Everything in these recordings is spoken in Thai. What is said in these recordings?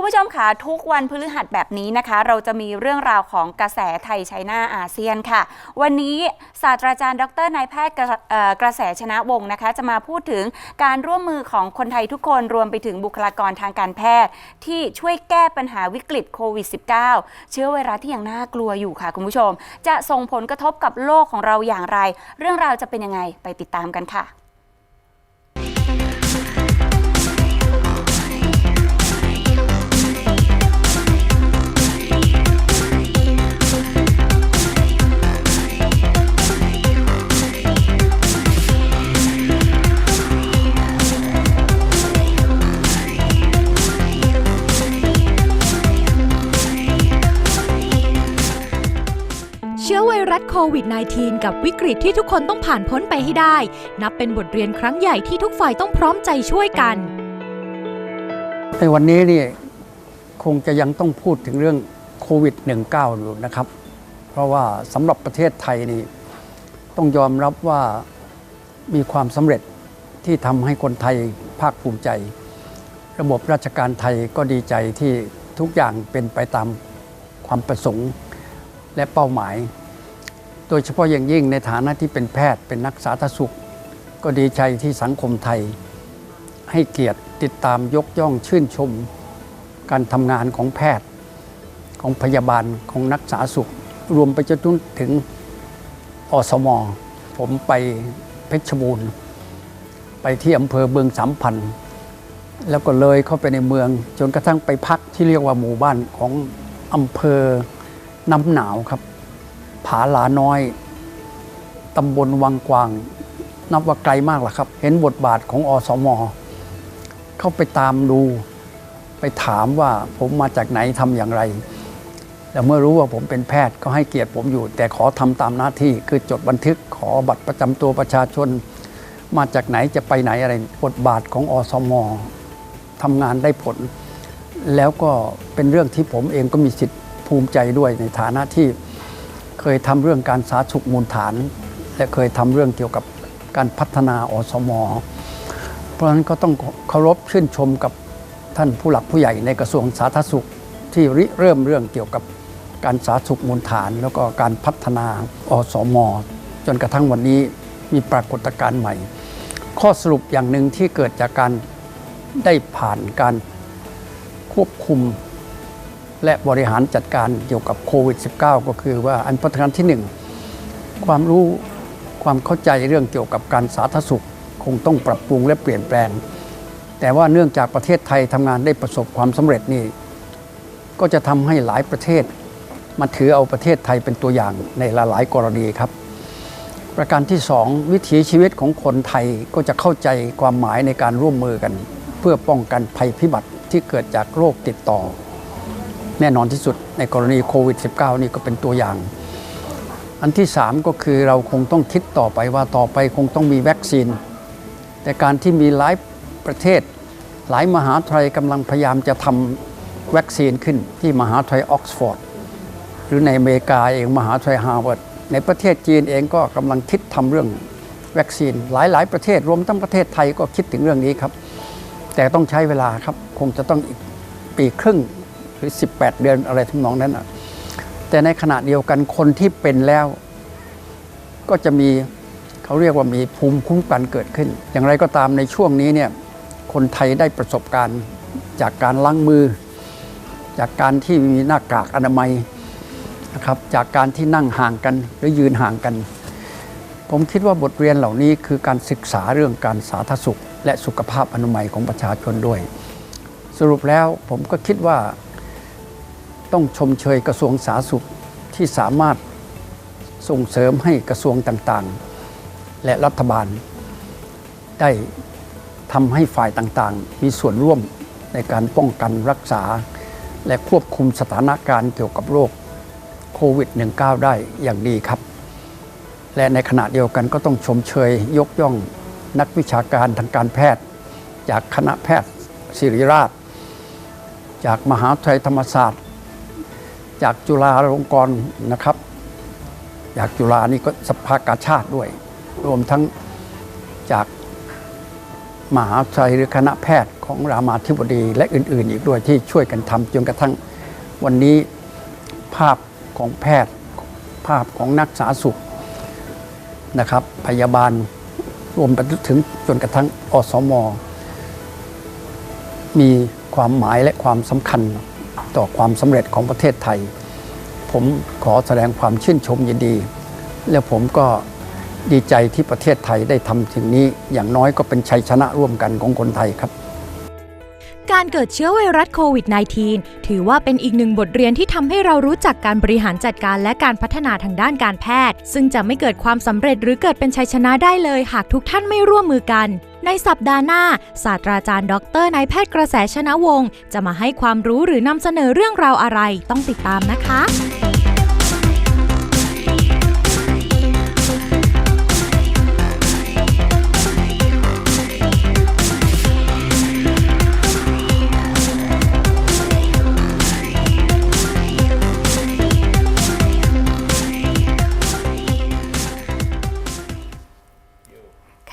คุณผู้ชมคะทุกวันพฤหัสแบบนี้นะคะ เราจะมีเรื่องราวของกระแสไทยไชน่าอาเซียนค่ะ วันนี้ศาสตราจารย์ ดรนายแพทย์กระเอ่อกระแสชนะวงศ์นะคะ จะมาพูดถึงการร่วมมือของคนไทยทุกคนรวมไปถึงบุคลากรทางการแพทย์ ที่ช่วยแก้ปัญหาวิกฤตโควิด -19 เชื้อไวรัสที่ยังน่ากลัวอยู่ค่ะคุณผู้ชม จะส่งผลกระทบกับโลกของเราอย่างไร เรื่องราวจะเป็นยังไงไปติดตามกันค่ะ ชื้อไวรัสโควิด -19 กับวิกฤตที่ทุกคนต้องผ่านพ้นไปให้ได้ นับเป็นบทเรียนครั้งใหญ่ที่ทุกฝ่ายต้องพร้อมใจช่วยกัน ในวันนี้นี่คงจะยังต้องพูดถึงเรื่องโควิด -19 อยู่นะครับ เพราะว่าสำหรับประเทศไทยนี่ต้องยอมรับว่ามีความสำเร็จที่ทำให้คนไทยภาคภูมิใจ ระบบราชการไทยก็ดีใจที่ทุกอย่างเป็นไปตามความประสงค์และเป้าหมาย โดยเฉพาะอย่างยิ่งในฐานะที่เป็นแพทย์เป็นนักสาธารณสุข ก็ดีใจที่สังคมไทย ให้เกียรติติดตามยกย่องชื่นชม การทำงานของแพทย์ของพยาบาลของนักสาธารณสุข รวมไปจนถึงอสม ผมไปเพชรบูรณ์ ไปที่อำเภอเบืองสามพันแล้วก็เลยเข้าไปในเมือง จนกระทั่งไปพักที่เรียกว่าหมู่บ้านของอำเภอน้ำหนาวครับ ผาหลาน้อยตำบลวังกวาง นับว่าไกลมากล่ะครับ เห็นบทบาทของอสมอเข้าไปตามดู ไปถามว่าผมมาจากไหนทำอย่างไรแต่เมื่อรู้ว่าผมเป็นแพทย์ก็ให้เกียรติผมอยู่ แต่ขอทำตามหน้าที่คือจดบันทึกขอบัตรประจำตัวประชาชน มาจากไหนจะไปไหนอะไร บทบาทของอสมอทำงานได้ผล แล้วก็เป็นเรื่องที่ผมเองก็มีสิทธิ์ภูมิใจด้วยในฐานะที่ เคยทำเรื่องการสาธารณสุขมูลฐาน และเคยทำเรื่องเกี่ยวกับการพัฒนาอสม เพราะฉะนั้นก็ต้องเคารพชื่นชมกับท่านผู้หลักผู้ใหญ่ในกระทรวงสาธารณสุขที่ริเริ่มเรื่องเกี่ยวกับการสาธารณสุขมูลฐาน แล้วก็การพัฒนาอสม จนกระทั่งวันนี้มีปรากฏการณ์ใหม่ ข้อสรุปอย่างหนึ่งที่เกิดจากการได้ผ่านการควบคุม และบริหารจัดการเกี่ยวกับโควิด -19 ก็คือว่าอันประการที่หนึ่งความรู้ความเข้าใจเรื่องเกี่ยวกับการสาธารณสุข คงต้องปรับปรุงและเปลี่ยนแปลง แต่ว่าเนื่องจากประเทศไทยทำงานได้ประสบความสำเร็จนี่ก็จะทำให้หลายประเทศมาถือเอาประเทศไทยเป็นตัวอย่างในหลายๆกรณีครับ ประการที่สองวิถีชีวิตของคนไทยก็จะเข้าใจความหมายในการร่วมมือกัน เพื่อป้องกันภัยพิบัติที่เกิดจากโรคติดต่อ แน่นอนที่สุดในกรณีโควิด -19 นี่ก็เป็นตัวอย่าง อันที่ 3 ก็คือเราคงต้องคิดต่อไปว่าต่อไปคงต้องมีวัคซีน แต่การที่มีหลายประเทศ หลายมหาวิทยาลัยกำลังพยายามจะทำวัคซีนขึ้นที่มหาวิทยาลัยออกซฟอร์ดหรือในอเมริกาเองมหาวิทยาลัยฮาร์วาร์ดในประเทศจีนเองก็กำลังคิดทำเรื่องวัคซีนหลาย ๆ ประเทศรวมทั้งประเทศไทยก็คิดถึงเรื่องนี้ครับ แต่ต้องใช้เวลาครับ คงจะต้องอีกปีครึ่ง หรือ 18 เดือนอะไรทำนองนั้นนะแต่ในขณะเดียวกันคนที่เป็นแล้ว ก็จะมีเขาเรียกว่ามีภูมิคุ้มกันเกิดขึ้น อย่างไรก็ตามในช่วงนี้เนี่ยคนไทยได้ประสบการณ์จากการล้างมือ จากการที่มีหน้ากากอนามัยนะครับจากการที่นั่งห่างกันหรือยืนห่างกัน ผมคิดว่าบทเรียนเหล่านี้คือการศึกษาเรื่องการสาธารณสุข และสุขภาพอนามัยของประชาชนด้วย สรุปแล้วผมก็คิดว่า ต้องชมเชยกระทรวงสาธารณสุขที่สามารถส่งเสริมให้กระทรวงต่างๆ และรัฐบาล ได้ทำให้ฝ่ายต่างๆ มีส่วนร่วมในการป้องกันรักษา และควบคุมสถานการณ์เกี่ยวกับโรคโควิด -19 ได้อย่างดีครับ และในขณะเดียวกันก็ต้องชมเชยยกย่องนักวิชาการทางการแพทย์ จากคณะแพทย์ศิริราช จากมหาวิทยาลัยธรรมศาสตร์ จากจุฬาลงกรณ์นะครับ จากจุฬานี่ก็สภากาชาติด้วย รวมทั้งจากมหาวิทยาลัยหรือคณะแพทย์ของรามาธิบดีและอื่น ๆ อีกด้วยที่ช่วยกันทำจนกระทั่งวันนี้ภาพของแพทย์ภาพของนักสาธารณสุขนะครับ พยาบาลรวมไปถึงจนกระทั่งอสม มีความหมายและความสำคัญ ต่อความสำเร็จของประเทศไทย ผมขอแสดงความชื่นชมยินดี และผมก็ดีใจที่ประเทศไทยได้ทำถึงนี้อย่างน้อยก็เป็นชัยชนะร่วมกันของคนไทยครับการเกิดเชื้อไวรัสโควิด -19 ถือว่าเป็นอีกหนึ่งบทเรียนที่ทำให้เรารู้จักการบริหารจัดการและการพัฒนาทางด้านการแพทย์ ซึ่งจะไม่เกิดความสำเร็จหรือเกิดเป็นชัยชนะได้เลย หากทุกท่านไม่ร่วมมือกัน ในสัปดาห์หน้า ศาสตราจารย์ดรนายแพทย์กระแสชนะวงศ์จะมาให้ความรู้หรือนำเสนอเรื่องราวอะไรต้องติดตามนะคะ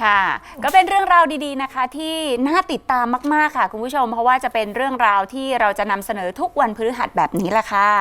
ค่ะ ก็เป็นเรื่องราวดีๆนะคะ ที่น่าติดตามมากๆค่ะ คุณผู้ชม เพราะว่าจะเป็นเรื่องราวที่เราจะนำเสนอทุกวันพฤหัสแบบนี้แหละค่ะ